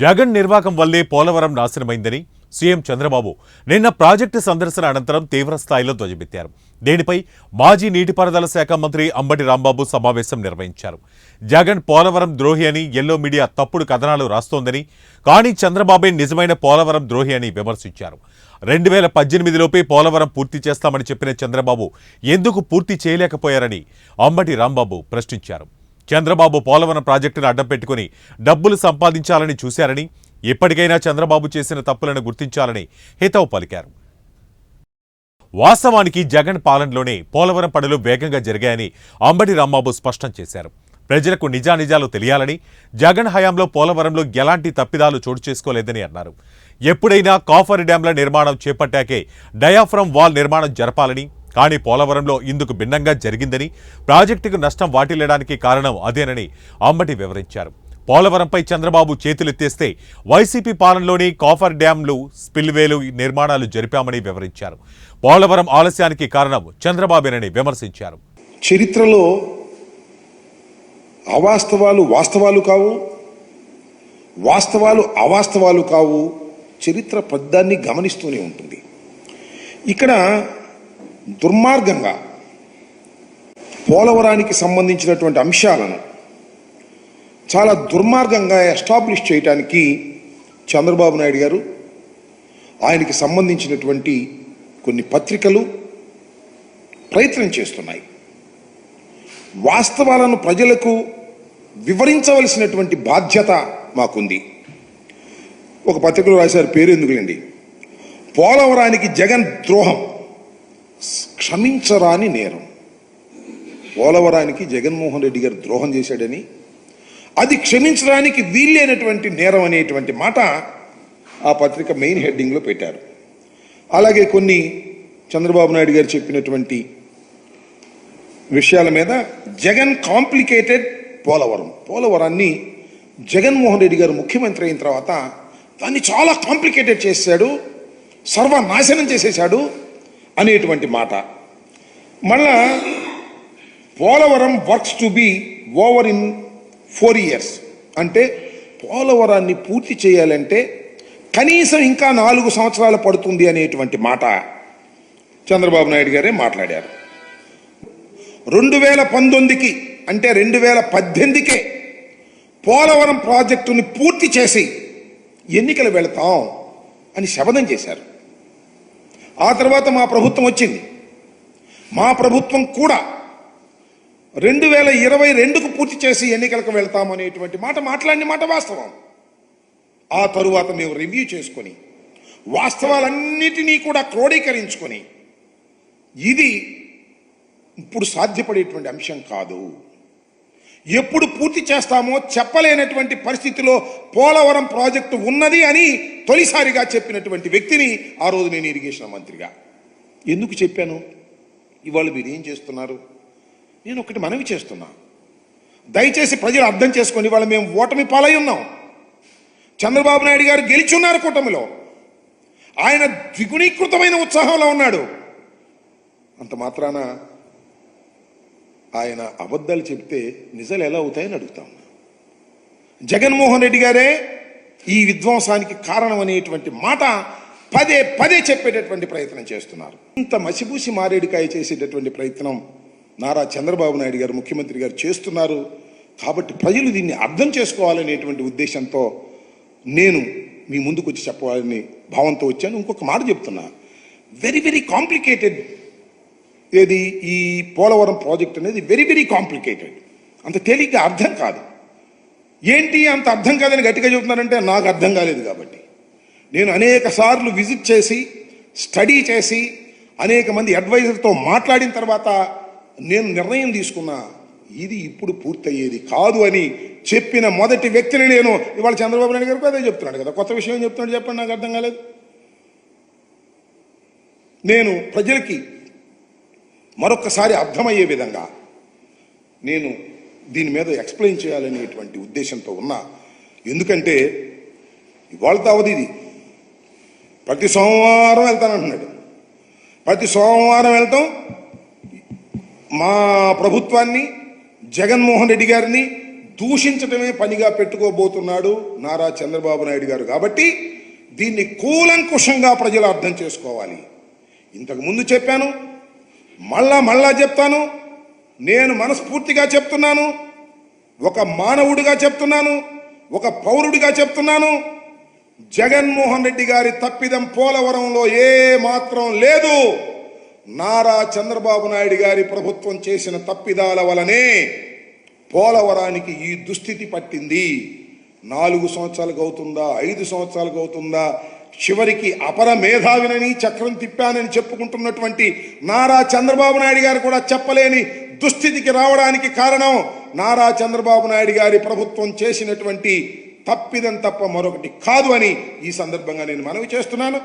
జగన్ నిర్వాకం వల్లే పోలవరం నాశనమైందని సీఎం చంద్రబాబు నిన్న ప్రాజెక్టు సందర్శన అనంతరం తీవ్ర స్థాయిలో ధ్వజమెత్తారు. దీనిపై మాజీ నీటిపారుదల శాఖ మంత్రి అంబటి రాంబాబు సమావేశం నిర్వహించారు. జగన్ పోలవరం ద్రోహి అని ఎల్లో మీడియా తప్పుడు కథనాలు రాస్తోందని కానీ చంద్రబాబే నిజమైన పోలవరం ద్రోహి అని విమర్శించారు. రెండు వేల పద్దెనిమిదిలోపే పోలవరం పూర్తి చేస్తామని చెప్పిన చంద్రబాబు ఎందుకు పూర్తి చేయలేకపోయారని అంబటి రాంబాబు ప్రశ్నించారు. చంద్రబాబు పోలవరం ప్రాజెక్టును అడ్డం పెట్టుకుని డబ్బులు సంపాదించాలని చూశారని ఇప్పటికైనా చంద్రబాబు చేసిన తప్పులను గుర్తించాలని హితవు పలికారు. వాస్తవానికి జగన్ పాలనలోనే పోలవరం పనులు వేగంగా జరిగాయని అంబటి రాంబాబు స్పష్టం చేశారు. ప్రజలకు నిజానిజాలు తెలియాలని జగన్ హయాంలో పోలవరంలో ఎలాంటి తప్పిదాలు చోటు చేసుకోలేదని అన్నారు. ఎప్పుడైనా కాఫర్ డ్యాంల నిర్మాణం చేపట్టాకే డయాఫ్రమ్ వాల్ నిర్మాణం జరపాలని కానీ పోలవరంలో ఇందుకు భిన్నంగా జరిగిందని ప్రాజెక్టుకు నష్టం వాటిల్లడానికి కారణం అదేనని అంబటి వివరించారు. పోలవరంపై చంద్రబాబు చేతులెత్తేస్తే వైసీపీ పాలనలోని కాఫర్ డ్యాంలు స్పిల్వేలు నిర్మాణాలు జరిపామని వివరించారు. పోలవరం ఆలస్యానికి కారణం చంద్రబాబేనని విమర్శించారు. చరిత్రలో అవాస్తవాలు వాస్తవాలు కావు వాస్తవాలు అవాస్తవాలు కావు చరిత్ర పద్దాన్ని గమనిస్తూనే ఉంటుంది. ఇక్కడ దుర్మార్గంగా పోలవరానికి సంబంధించినటువంటి అంశాలను చాలా దుర్మార్గంగా ఎస్టాబ్లిష్ చేయడానికి చంద్రబాబు నాయుడు గారు ఆయనకి సంబంధించినటువంటి కొన్ని పత్రికలు ప్రయత్నం చేస్తున్నాయి. వాస్తవాలను ప్రజలకు వివరించవలసినటువంటి బాధ్యత మాకుంది. ఒక పత్రికలో రాశారు పేరు ఎందుకులేండి? పోలవరానికి జగన్ ద్రోహం. క్షమించరాని నేరం. పోలవరానికి జగన్మోహన్ రెడ్డి గారు ద్రోహం చేశాడని అది క్షమించడానికి వీల్లేనటువంటి నేరం అనేటువంటి మాట ఆ పత్రిక మెయిన్ హెడ్డింగ్లో పెట్టారు. అలాగే కొన్ని చంద్రబాబు నాయుడు గారు చెప్పినటువంటి విషయాల మీద జగన్ కాంప్లికేటెడ్ పోలవరం. పోలవరాన్ని జగన్మోహన్ రెడ్డి గారు ముఖ్యమంత్రి అయిన తర్వాత దాన్ని చాలా కాంప్లికేటెడ్ చేశాడు సర్వనాశనం చేసేశాడు అనేటువంటి మాట. మళ్ళా Polavaram works to be over in four years. అంటే పోలవరాన్ని పూర్తి చేయాలంటే కనీసం ఇంకా నాలుగు సంవత్సరాలు పడుతుంది అనేటువంటి మాట చంద్రబాబు నాయుడు గారే మాట్లాడారు. రెండు వేల పంతొమ్మిదికి అంటే రెండు వేల పద్దెనిమిదికే పోలవరం ప్రాజెక్టుని పూర్తి చేసి ఎన్నికలు వెళతాం అని శపథం చేశారు. ఆ తర్వాత మా ప్రభుత్వం వచ్చింది. మా ప్రభుత్వం కూడా రెండు వేల ఇరవై రెండుకు పూర్తి చేసి ఎన్నికలకు వెళ్తామనేటువంటి మాట మాట్లాడిన మాట వాస్తవం. ఆ తరువాత మేము రివ్యూ చేసుకొని వాస్తవాలన్నిటినీ కూడా క్రోడీకరించుకొని ఇది ఇప్పుడు సాధ్యపడేటువంటి అంశం కాదు. ఎప్పుడు పూర్తి చేస్తామో చెప్పలేనటువంటి పరిస్థితిలో పోలవరం ప్రాజెక్టు ఉన్నది అని తొలిసారిగా చెప్పినటువంటి వ్యక్తిని ఆ రోజు నేను ఇరిగేషన్ మంత్రిగా. ఎందుకు చెప్పాను? ఇవాళ మీరు ఏం చేస్తున్నారు? నేను ఒకటి మనవి చేస్తున్నా. దయచేసి ప్రజలు అర్థం చేసుకొని ఇవాళ మేము ఓటమి పాలై ఉన్నాం. చంద్రబాబు నాయుడు గారు గెలిచున్నారు కూటమిలో. ఆయన ద్విగుణీకృతమైన ఉత్సాహంలో ఉన్నాడు. అంత మాత్రాన ఆయన అబద్ధాలు చెప్తే నిజాలు ఎలా అవుతాయని అడుగుతాం. జగన్మోహన్ రెడ్డి గారే ఈ విధ్వంసానికి కారణం అనేటువంటి మాట పదే పదే చెప్పేటటువంటి ప్రయత్నం చేస్తున్నారు. ఇంత మసిపూసి మారేడుకాయ చేసేటటువంటి ప్రయత్నం నారా చంద్రబాబు నాయుడు గారు ముఖ్యమంత్రి గారు చేస్తున్నారు. కాబట్టి ప్రజలు దీన్ని అర్థం చేసుకోవాలనేటువంటి ఉద్దేశంతో నేను మీ ముందుకు వచ్చి చెప్పాలని భావంతో వచ్చాను. ఇంకొక మాట చెప్తున్నా. వెరీ వెరీ కాంప్లికేటెడ్ ఏది? ఈ పోలవరం ప్రాజెక్ట్ అనేది వెరీ వెరీ కాంప్లికేటెడ్ అంత తేలిగ్గా అర్థం కాదు. ఏంటి అంత అర్థం కాదని గట్టిగా చెబుతున్నారంటే నాకు అర్థం కాలేదు కాబట్టి. నేను అనేక సార్లు విజిట్ చేసి స్టడీ చేసి అనేక మంది అడ్వైజర్తో మాట్లాడిన తర్వాత నేను నిర్ణయం తీసుకున్నా ఇది ఇప్పుడు పూర్తయ్యేది కాదు అని చెప్పిన మొదటి వ్యక్తిని నేను ఇవాళ చంద్రబాబు నాయుడు గారికి అదే చెప్తున్నాడు కదా. కొత్త విషయం చెప్తున్నాడు చెప్పండి నాకు అర్థం కాలేదు. నేను ప్రజలకి మరొకసారి అర్థమయ్యే విధంగా నేను దీని మీద ఎక్స్ప్లెయిన్ చేయాలనేటువంటి ఉద్దేశంతో ఉన్నా. ఎందుకంటే ఇవాళ తావది ఇది. ప్రతి సోమవారం వెళ్తానంటున్నాడు ప్రతి సోమవారం వెళ్తాం. మా ప్రభుత్వాన్ని జగన్మోహన్ రెడ్డి గారిని దూషించడమే పనిగా పెట్టుకోబోతున్నాడు నారా చంద్రబాబు నాయుడు గారు. కాబట్టి దీన్ని కూలంకుషంగా ప్రజలు అర్థం చేసుకోవాలి. ఇంతకు ముందు చెప్పాను మళ్ళా మళ్ళా చెప్తాను. నేను మనస్ఫూర్తిగా చెప్తున్నాను. ఒక మానవుడిగా చెప్తున్నాను. ఒక పౌరుడిగా చెప్తున్నాను. జగన్మోహన్ రెడ్డి గారి తప్పిదం పోలవరంలో ఏ మాత్రం లేదు. నారా చంద్రబాబు నాయుడు గారి ప్రభుత్వం చేసిన తప్పిదాల వలనే పోలవరానికి ఈ దుస్థితి పట్టింది. నాలుగు సంవత్సరాలకు అవుతుందా? ఐదు సంవత్సరాలకు అవుతుందా? చివరికి అపర మేధావినని చక్రం తిప్పానని చెప్పుకుంటున్నటువంటి నారా చంద్రబాబు నాయుడు గారు కూడా చెప్పలేని దుస్థితికి రావడానికి కారణం నారా చంద్రబాబు నాయుడు గారి ప్రభుత్వం చేసినటువంటి తప్పిదం తప్ప మరొకటి కాదు అని ఈ సందర్భంగా నేను మనవి చేస్తున్నాను.